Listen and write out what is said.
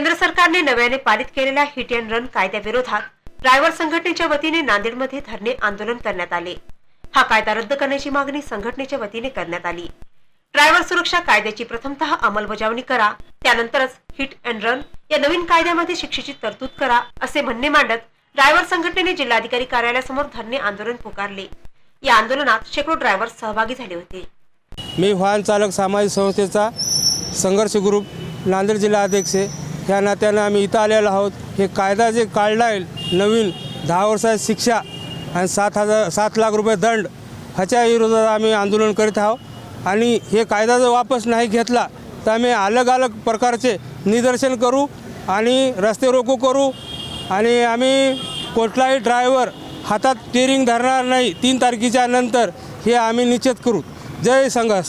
केंद्र सरकारने नव्याने पारित केलेल्या हिट अँड रन कायद्याविरोधात ड्रायव्हर संघटनेच्या वतीने नांदेडमध्ये धरणे आंदोलन करण्यात आले. हा कायदा रद्द करण्याची मागणी संघटनेच्या वतीने करण्यात आली. ड्रायव्हर सुरक्षा कायद्याची प्रथमत अंमलबजावणी करा त्यानंतरच हिट अँड रन या नवीन कायद्यामध्ये शिक्षेची तरतूद करा असे म्हणणे मांडत ड्रायव्हर संघटनेने जिल्हाधिकारी कार्यालयासमोर धरणे आंदोलन पुकारले. या आंदोलनात शेकडो ड्रायव्हर सहभागी झाले होते. मी वाहन चालक सामाजिक संस्थेचा संघर्ष ग्रुप नांदेड जिल्हा अध्यक्ष ह्या नात्यानं आम्ही इथं आलेलो आहोत. हे कायदा जे काढला आहे नवीन दहा वर्षाची शिक्षा आणि सात हजार सात लाख रुपये दंड ह्याच्या विरोधात आम्ही आंदोलन करीत आहोत. आणि हे कायदा जर वापस नाही घेतला तर आम्ही अलग अलग प्रकारचे निदर्शन करू आणि रस्ते रोको करू. आणि आम्ही कुठलाही ड्रायव्हर हातात टेरिंग धरणार नाही तीन तारखेच्या नंतर हे आम्ही निश्चित करू. जय संघर्ष